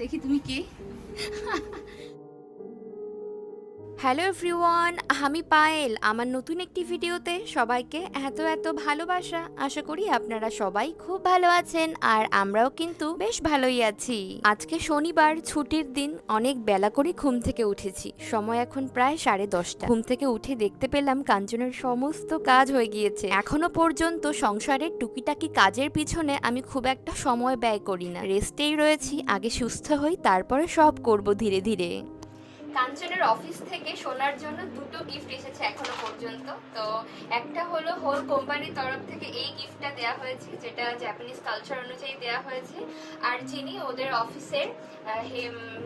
দেখি তুমি কে? Hello everyone আমি পায়েল। আমার নতুন একটি ভিডিওতে সবাইকে এত এত ভালোবাসা। আশা করি আপনারা সবাই খুব ভালো আছেন আর আমরাও কিন্তু বেশ ভালোই আছি। আজকে শনিবার, ছুটির দিন, অনেক বেলা করে ঘুম থেকে উঠেছি। সময় এখন প্রায় সাড়ে দশটা। ঘুম থেকে উঠে দেখতে পেলাম কাঞ্চনের সমস্ত কাজ হয়ে গিয়েছে। এখনও পর্যন্ত সংসারের টুকিটাকি কাজের পিছনে আমি খুব একটা সময় ব্যয় করি না। রেস্টেই রয়েছি, আগে সুস্থ হই, তারপরে সব করব ধীরে ধীরে। কাঞ্চনের অফিস থেকে সোনার জন্য দুটো গিফট এসেছে এখনও পর্যন্ত। তো একটা হলো হোল কোম্পানির তরফ থেকে এই গিফটটা দেওয়া হয়েছে, যেটা জাপানিজ কালচার অনুযায়ী দেওয়া হয়েছে। আর যিনি ওদের অফিসের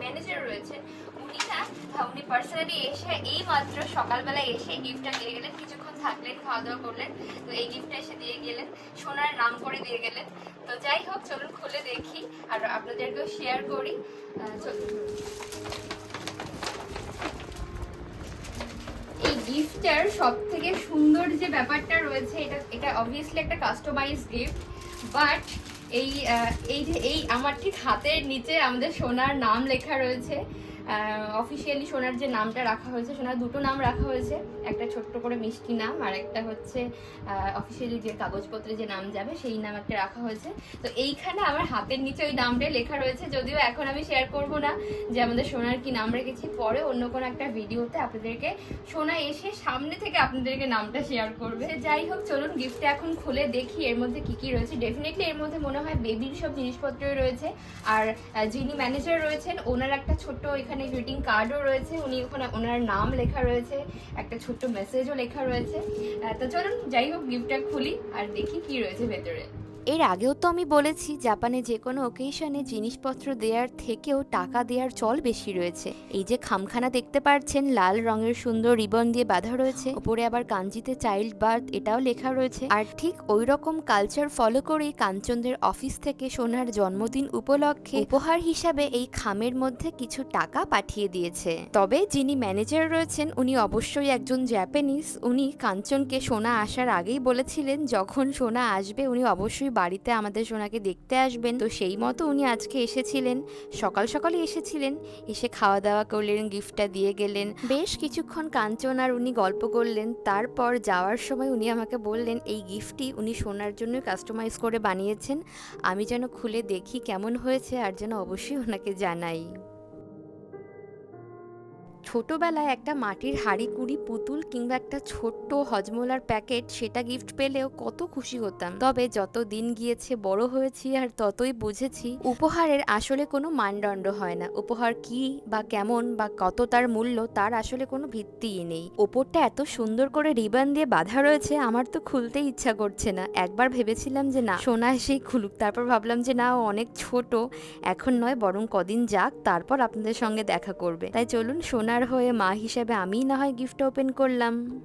ম্যানেজার রয়েছেন, উনি না উনি পার্সোনালি এসে এই মাত্র সকালবেলা এসে গিফটটা দিয়ে গেলেন, কিছুক্ষণ থাকলেন খাওয়া দাওয়া করলেন, তো এই গিফটটা এসে দিয়ে গেলেন, সোনার নাম করে দিয়ে গেলেন। তো যাই হোক, চলুন খুলে দেখি, আর আপনাদেরকেও শেয়ার করি। চলুন এই গিফটটার সব থেকে সুন্দর যে ব্যাপারটা রয়েছে, এটা এটা অবভিয়াসলি একটা কাস্টমাইজ গিফট বাট এই এই যে, এই আমার ঠিক হাতের নিচে আমাদের সোনার নাম লেখা রয়েছে অফিসিয়ালি সোনার যে নামটা রাখা হয়েছে, সোনার দুটো নাম রাখা হয়েছে। একটা ছোট্ট করে মিষ্টি নাম, আর একটা হচ্ছে অফিসিয়ালি যে কাগজপত্রে যে নাম যাবে, সেই নাম একটা রাখা হয়েছে। তো এইখানে আমার হাতের নিচে ওই নামটাই লেখা রয়েছে, যদিও এখন আমি শেয়ার করব না যে আমাদের সোনার কি নাম রেখেছি। পরে অন্য কোনো একটা ভিডিওতে আপনাদেরকে সোনা এসে সামনে থেকে আপনাদেরকে নামটা শেয়ার করবে। যাই হোক, চলুন গিফটটা এখন খুলে দেখি এর মধ্যে কি কি রয়েছে। ডেফিনেটলি এর মধ্যে মনে হয় বেবির সব জিনিসপত্রই রয়েছে। আর যিনি ম্যানেজার রয়েছেন, ওনার একটা ছোট্ট এখানে গ্রিটিং কার্ডও রয়েছে, উনি ওখানে ওনার নাম লেখা রয়েছে, একটা ছোট্ট মেসেজও লেখা রয়েছে। তো চলুন, যাই হোক গিফটটা খুলি আর দেখি কি রয়েছে ভেতরে। এর আগেও তো আমি বলেছি, জাপানে যে কোনো ওকেশনে জিনিসপত্র দেওয়ার থেকেও টাকা দেওয়ার চল বেশি রয়েছে। এই যে খামখানা দেখতে পাচ্ছেন লাল রঙের সুন্দর রিবন দিয়ে বাঁধা রয়েছে উপরে আবার কাঞ্জিতে চাইল্ড বার্থ এটাও লেখা রয়েছে। আর ঠিক ওই রকম কালচার ফলো করেই কাঞ্চনদের অফিস থেকে সোনার জন্মদিন উপলক্ষে উপহার হিসাবে এই খামের মধ্যে কিছু টাকা পাঠিয়ে দিয়েছে। তবে যিনি ম্যানেজার রয়েছেন, উনি অবশ্যই একজন জাপানিজ উনি কাঞ্চনকে সোনা আসার আগেই বলেছিলেন, যখন সোনা আসবে, উনি অবশ্যই বাড়িতে আমাদের সোনাকে দেখতে আসবেন। তো সেই মতো উনি আজকে এসেছিলেন। সকাল সকালই এসেছিলেন। এসে খাওয়া দাওয়া করলেন গিফটটা দিয়ে গেলেন। বেশ কিছুক্ষণ কাঞ্চন আর উনি গল্প করলেন। তারপর যাওয়ার সময় উনি আমাকে বললেন, এই গিফটটি উনি সোনার জন্য কাস্টমাইজ করে বানিয়েছেন। আমি যেন খুলে দেখি কেমন হয়েছে আর যেন অবশ্যই ওনাকে জানাই। ছোটবেলায় একটা মাটির হাড়ি, কুড়ি, পুতুল কিংবা একটা ছোট্ট হজমোলার প্যাকেট, সেটা গিফট পেলেও কত খুশি হতাম। তবে যত দিন গিয়েছে, বড় হয়েছি আর ততই বুঝেছি, উপহারের আসলে কোনো মানদণ্ড হয় না। উপহার কি বা কেমন বা কত তার মূল্য, তার আসলে কোনো ভিত্তিই নেই। ওপরটা এত সুন্দর করে রিবান দিয়ে বাঁধা রয়েছে, আমার তো খুলতেই ইচ্ছা করছে না। একবার ভেবেছিলাম যে না, সোনা এসেই খুলুক। তারপর ভাবলাম যে না, ও অনেক ছোট, এখন নয়, বরং কদিন যাক, তারপর আপনাদের সঙ্গে দেখা করবে। তাই চলুন, সোনার হয়ে মা হিসেবে আমিই না হয় গিফট ওপেন করলাম।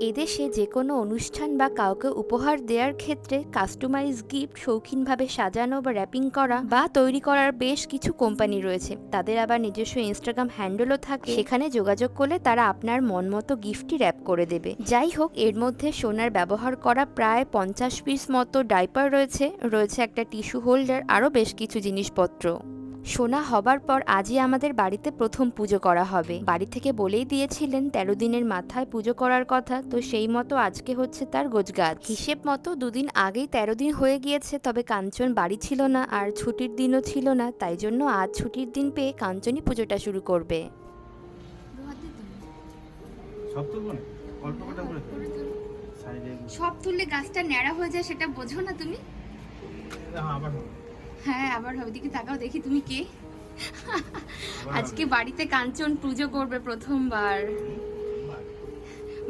এদেশে যে কোনো অনুষ্ঠান বা কাউকে উপহার দেওয়ার ক্ষেত্রে কাস্টমাইজ গিফট শৌখিনভাবে সাজানো বা র্যাপিং করা বা তৈরি করার বেশ কিছু কোম্পানি রয়েছে। তাদের আবার নিজস্ব ইনস্টাগ্রাম হ্যান্ডেলও থাকে। সেখানে যোগাযোগ করলে তারা আপনার মন মতো গিফটই র্যাপ করে দেবে। যাই হোক, এর মধ্যে সোনার ব্যবহার করা প্রায় পঞ্চাশ পিস মতো ডাইপার রয়েছে। রয়েছে একটা টিস্যু হোল্ডার আরও বেশ কিছু জিনিসপত্র। সোনা হবার পর আজই আমাদের বাড়িতে প্রথম পুজো করা হবে। বাড়ি থেকে বলেই দিয়েছিলেন তেরো দিনের মাথায় পুজো করার কথা তো সেই মতো আজকে হচ্ছে তার গোজগাছ। হিসেব মতো দুদিন আগেই তেরো দিন হয়ে গিয়েছে তবে কাঞ্চন বাড়ি ছিল না আর ছুটির দিনও ছিল না তাই জন্য আজ ছুটির দিন পেয়ে কাঞ্চনই পুজোটা শুরু করবে। সব তুললে গাছটা ন্যাড়া হয়ে যায় সেটা বোঝো না তুমি? হ্যাঁ আবার। হ্যাঁ আবার হবে দিকে তাকাও দেখি তুমি কে। আজকে বাড়িতে কাঞ্চন পুজো করবে প্রথমবার।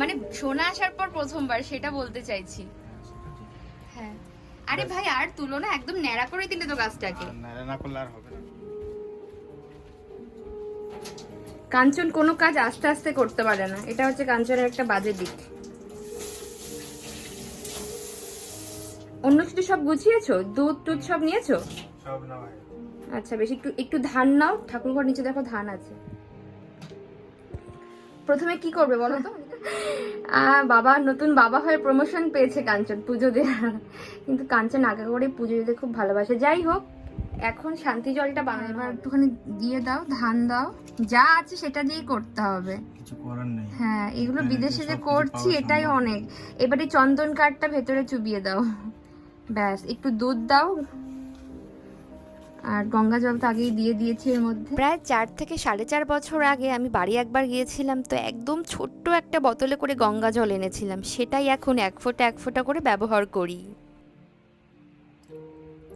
মানে সোনা আসার পর প্রথমবার সেটা বলতে চাইছি। হ্যাঁ। আরে ভাই আর তুলো না একদম ন্যাড়া করে দিলে তো গাছটাকে। নাড়া না করলে আর হবে না। কাঞ্চন কোনো কাজ আস্তে আস্তে করতে পারে না। এটা হচ্ছে কাঞ্চনের একটা বাজে দিক। অন্য কিছু সব গুছিয়েছো? দুধ টুধ সব নিয়েছো? সব না আচ্ছা বেশি একটু একটু ধান নাও। ঠাকুরঘর নিচে দেখো ধান আছে। প্রথমে কি করবে বলো তো? বাবা নতুন বাবা হয়ে প্রমোশন পেয়েছে কাঞ্চন পুজো কিন্তু কাঞ্চন আগে করে পুজো দিতে খুব ভালোবাসে। যাই হোক এখন শান্তি জলটা বানানো এবার একটুখানি দিয়ে দাও ধান দাও। যা আছে সেটা দিয়েই করতে হবে। কিছু করার নেই। হ্যাঁ এগুলো বিদেশে যে করছি এটাই অনেক। এবারে চন্দন কাঠটা ভেতরে চুবিয়ে দাও। ব্যাস একটু দুধ দাও। আর গঙ্গা জল তো আগেই দিয়ে দিয়েছি এর মধ্যে। প্রায় চার থেকে সাড়ে চার বছর আগে আমি বাড়ি একবার গিয়েছিলাম তো একদম ছোট্ট একটা বোতলে করে গঙ্গা জল এনেছিলাম। সেটাই এখন এক ফোঁটা এক ফোঁটা করে ব্যবহার করি।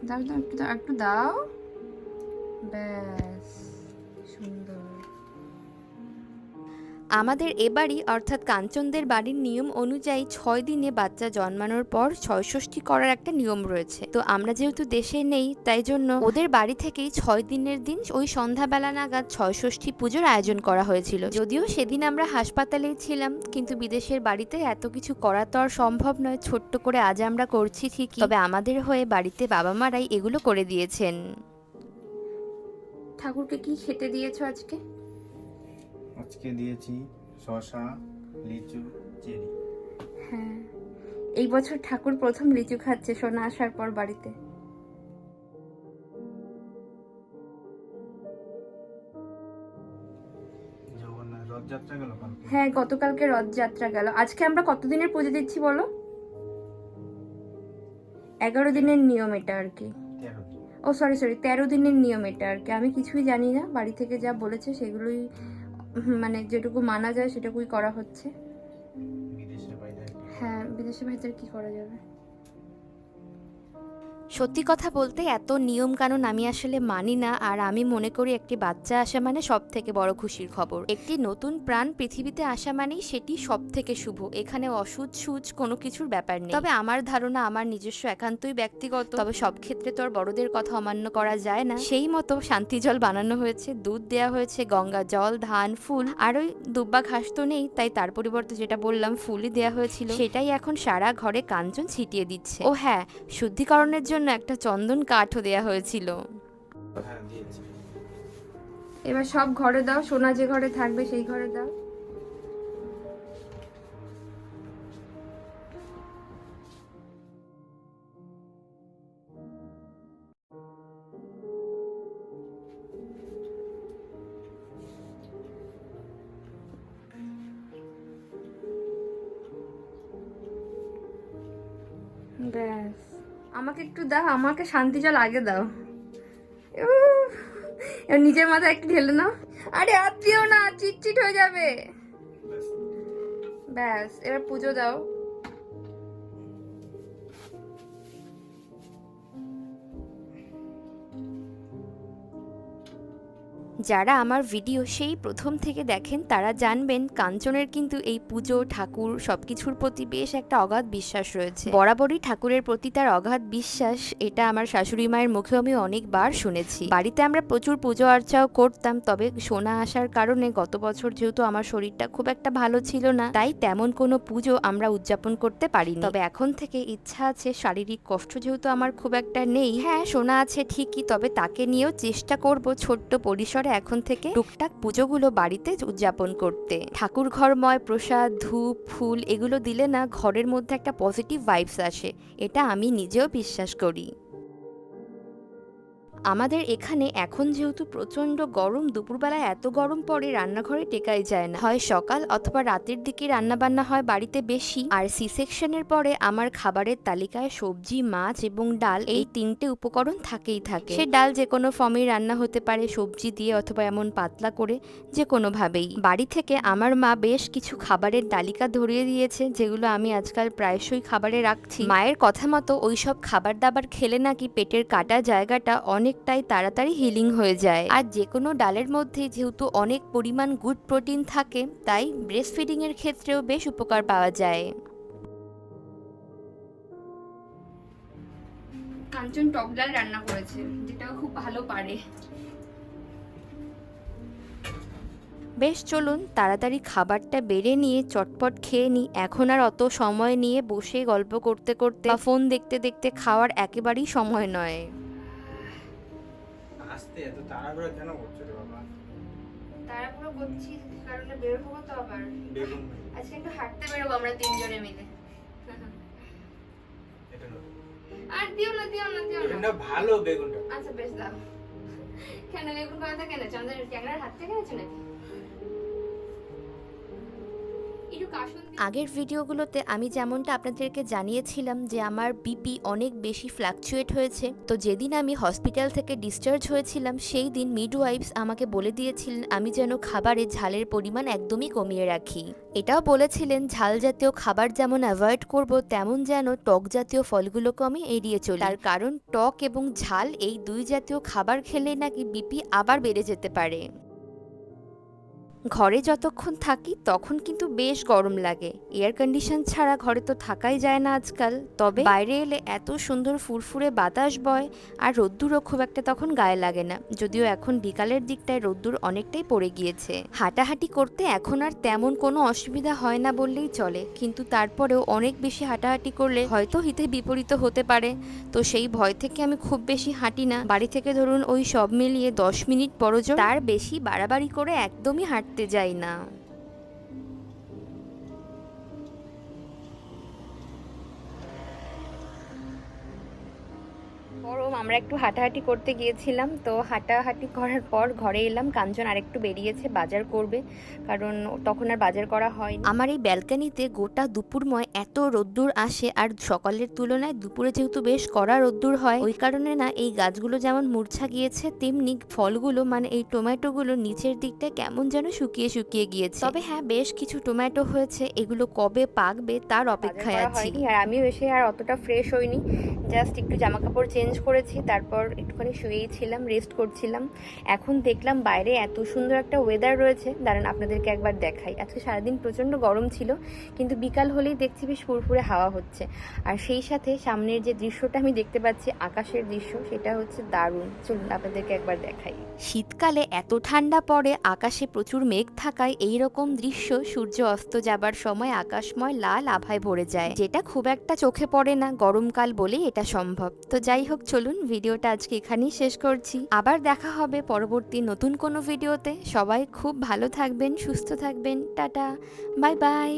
দাও দাও একটু দাও একটু দাও। ব্যাস সুন্দর। আমাদের এ বাড়ি, অর্থাৎ কাঞ্চনদের বাড়ির নিয়ম অনুযায়ী ছয় দিনে বাচ্চা জন্মানোর পর ছয়ষষ্ঠী করার একটা নিয়ম রয়েছে। তো আমরা যেহেতু দেশে নেই, তাই জন্য ওদের বাড়ি থেকেই ছয় দিনের দিন ওই সন্ধ্যাবেলা নাগাদ ছয়ষষ্ঠী পুজোর আয়োজন করা হয়েছিল। যদিও সেদিন আমরা হাসপাতালেই ছিলাম, কিন্তু বিদেশের বাড়িতে এত কিছু করা তো আর সম্ভব নয়, ছোট্ট করে আজ আমরা করছি ঠিকই। তবে আমাদের হয়ে বাড়িতে বাবা মারাই এগুলো করে দিয়েছেন। ঠাকুরকে কি খেতে দিয়েছ আজকে? আজকে দিয়েছি শশা লিচু চেরি। হ্যাঁ এই বছর ঠাকুর প্রথম লিচু খাচ্ছে সোনা আসার পর বাড়িতে। হ্যাঁ গতকালকে রথযাত্রা গেল। আজকে আমরা কতদিনের পুজো দিচ্ছি বলো? এগারো দিনের নিয়ম এটা আর কি। ও সরি সরি তেরো দিনের নিয়ম এটা আর কি। আমি কিছুই জানি না বাড়ি থেকে যা বলেছে সেগুলোই মানে যেটুকু মানা যায় সেটুকুই করা হচ্ছে। হ্যাঁ বিদেশি ভাইদের কি করা যাবে সত্যি কথা বলতে এত নিয়ম কানুন আমি আসলে মানি না, আর আমি মনে করি একটি বাচ্চা আসা মানে সব থেকে বড় খুশির খবর। একটি নতুন প্রাণ পৃথিবীতে আসা মানেই সেটি সব থেকে শুভ। এখানে অসুচ সুচ কোনো কিছুর ব্যাপার নেই। তবে আমার ধারণা আমার নিজস্ব একান্তই ব্যক্তিগত। তবে সব ক্ষেত্রে তো আর বড়দের কথা অমান্য করা যায় না। সেই মতো শান্তি জল বানানো হয়েছে, দুধ দেওয়া হয়েছে, গঙ্গা জল, ধান, ফুল, আর ওই দুব্বা ঘাস তো নেই, তাই তার পরিবর্তে যেটা বললাম, ফুলই দেওয়া হয়েছিল। সেটাই এখন সারা ঘরে কাঞ্চন ছিটিয়ে দিচ্ছে। ও হ্যাঁ শুদ্ধিকরণের জন্য একটা চন্দন কাঠও দেয়া হয়েছিল। হ্যাঁ এবার সব ঘরে দাও, সোনা যে ঘরে থাকবে সেই ঘরে দাও। ব্যাস। আমাকে একটু দাও, আমাকে শান্তি জল আগে দাও। নিজের মাথায় একটু ঢেলে নাও। আরে আর না, চিটচিট হয়ে যাবে। ব্যাস, এবার পুজো দাও। যারা আমার ভিডিও সেই প্রথম থেকে দেখেন, তারা জানবেন কাঞ্চনের কিন্তু এই পুজো, ঠাকুর সবকিছুর প্রতি বেশ একটা অগাধ বিশ্বাস রয়েছে। বরাবরই ঠাকুরের প্রতি তার অগাধ বিশ্বাস, এটা আমার শাশুড়ি মায়ের মুখেও আমি অনেকবার শুনেছি। বাড়িতে আমরা প্রচুর পুজো আর্চাও করতাম, তবে সোনা আসার কারণে গত বছর যেহেতু আমার শরীরটা খুব একটা ভালো ছিল না, তাই তেমন কোনো পুজো আমরা উদযাপন করতে পারিনি। তবে এখন থেকে ইচ্ছা আছে, শারীরিক কষ্ট যেহেতু আমার খুব একটা নেই হ্যাঁ সোনা আছে ঠিকই, তবে তাকে নিয়েও চেষ্টা করব ছোট্ট পরিসরে এখন থেকে টুকটাক পুজোগুলো বাড়িতে উদযাপন করতে। ঠাকুর ঘরময় প্রসাদ, ধূপ, ফুল এগুলো দিলে না ঘরের মধ্যে একটা পজিটিভ ভাইবস আসে। এটা আমি নিজেও বিশ্বাস করি। আমাদের এখানে এখন যেহেতু প্রচণ্ড গরম, দুপুরবেলা এত গরম পড়ে রান্নাঘরে টেকাই যায় না। হয় সকাল অথবা রাতের দিকে রান্না বান্না হয় বাড়িতে বেশি। আর সি সেকশনের পরে আমার খাবারের তালিকায় সবজি, মাছ এবং ডাল এই তিনটে উপকরণ থাকেই থাকে। সে ডাল যে কোনো ফর্মেই রান্না হতে পারে, সবজি দিয়ে অথবা এমন পাতলা করে যে কোনোভাবেই। বাড়ি থেকে আমার মা বেশ কিছু খাবারের তালিকা ধরিয়ে দিয়েছে, যেগুলো আমি আজকাল প্রায়শই খাবারে রাখছি। মায়ের কথা মতো ওইসব খাবার দাবার খেলে নাকি পেটের কাটা জায়গাটা অনেকটাই তাড়াতাড়ি হিলিং হয়ে যায়। আর যে কোনো ডালের মধ্যে যেহেতু অনেক পরিমাণ গুড প্রোটিন থাকে তাই ব্রেস্ট ফিডিং এর ক্ষেত্রেও বেশ উপকার পাওয়া যায়। কাঞ্চন টক ডাল রান্না করেছে যেটাও খুব ভালো পারে। বেশ চলুন তাড়াতাড়ি খাবারটা বেড়ে নিয়ে চটপট খেয়ে নিই এখন আর অত সময় নিয়ে বসে গল্প করতে করতে বা ফোন দেখতে দেখতে খাওয়ার একেবারেই সময় নয়। আসতে এত তাড়াহুড়ো কেন করছ রে বাবা? তাড়াহুড়ো করছি কারণে বের হব তো আবার। বেগুন আজকে একটু হাঁটতে বেরোবো আমরা তিনজনে মিলে। এটা আর দিও না দিও না দিও না। ভালো বেগুনটা। আচ্ছা বেশ দাও। কেন বেগুন কথা কেন? চন্দ্রের ক্যামেরার হাত থেকে এনেছো নাকি? আগের ভিডিওগুলোতে আমি যেমনটা আপনাদেরকে জানিয়েছিলাম যে আমার বিপি অনেক বেশি ফ্ল্যাকচুয়েট হয়েছে, তো যেদিন আমি হসপিটাল থেকে ডিসচার্জ হয়েছিলাম, সেই দিন মিডওয়াইফস আমাকে বলে দিয়েছিলেন, আমি যেন খাবারে ঝালের পরিমাণ একদমই কমিয়ে রাখি। এটাও বলেছিলেন, ঝাল জাতীয় খাবার যেমন অ্যাভয়েড করব, তেমন যেন টক জাতীয় ফলগুলোকে আমি এড়িয়ে চলি। তার কারণ টক এবং ঝাল এই দুই জাতীয় খাবার খেলে নাকি বিপি আবার বেড়ে যেতে পারে। ঘরে যতক্ষণ থাকি তখন কিন্তু বেশ গরম লাগে। এয়ার কন্ডিশন ছাড়া ঘরে তো থাকাই যায় না আজকাল। তবে বাইরে এলে এত সুন্দর ফুরফুরে বাতাস বয় আর রোদ্দুরও খুব একটা তখন গায়ে লাগে না। যদিও এখন বিকালের দিকটায় রোদ্দুর অনেকটাই পড়ে গিয়েছে। হাঁটাহাঁটি করতে এখন আর তেমন কোনো অসুবিধা হয় না বললেই চলে। কিন্তু তারপরেও অনেক বেশি হাঁটাহাঁটি করলে হয়তো হিতে বিপরীত হতে পারে। তো সেই ভয় থেকে আমি খুব বেশি হাঁটি না। বাড়ি থেকে ধরুন ওই সব মিলিয়ে দশ মিনিট বড়জোর তার বেশি বাড়াবাড়ি করে একদমই হাঁটতে যাই না গরম আমরা একটু হাঁটাহাঁটি করতে গিয়েছিলাম। তো হাঁটাহাঁটি করার পর ঘরে এলাম কাঞ্চন আর একটু বেরিয়েছে বাজার করবে। কারণ তখন আর বাজার করা হয় আমার এই ব্যালকানিতে গোটা দুপুরময় এত রোদ্দুর আসে আর সকালের তুলনায় দুপুরে যেহেতু বেশ কড়া রোদ্দুর হয় ওই কারণে না এই গাছগুলো যেমন মূর্ছা গিয়েছে তেমনি ফলগুলো মানে এই টোম্যাটোগুলো নিচের দিকটা কেমন যেন শুকিয়ে শুকিয়ে গিয়েছে। তবে হ্যাঁ বেশ কিছু টোম্যাটো হয়েছে এগুলো কবে পাকবে তার অপেক্ষায় আছি। আর আমিও এসে আর অতটা ফ্রেশ হইনি। জাস্ট একটু জামা কাপড় চেঞ্জ করেছি, তারপর একটুখানি শুয়েই ছিলাম রেস্ট করছিলাম। এখন দেখলাম বাইরে এত সুন্দর একটা ওয়েদার রয়েছে। দাঁড়ান, আপনাদেরকে একবার দেখাই। আজকে সারাদিন প্রচণ্ড গরম ছিল, কিন্তু বিকাল হলেই দেখছি বেশ ফুরফুরে হাওয়া হচ্ছে। আর সেই সাথে সামনের যে দৃশ্যটা আমি দেখতে পাচ্ছি, আকাশের দৃশ্য, সেটা হচ্ছে দারুণ। চলুন, আপনাদেরকে একবার দেখাই। শীতকালে এত ঠান্ডা পড়ে, আকাশে প্রচুর মেঘ থাকায় এই রকম দৃশ্য সূর্য অস্ত যাবার সময় আকাশময় লাল আভায় ভরে যায়। যেটা খুব একটা চোখে পড়ে না, গরমকাল বলেই এটা সম্ভব। তো যাই হোক চলুন ভিডিওটা আজকে এখানেই শেষ করছি। আবার দেখা হবে পরবর্তী নতুন কোনো ভিডিওতে। সবাই খুব ভালো থাকবেন, সুস্থ থাকবেন। Tata, bye bye.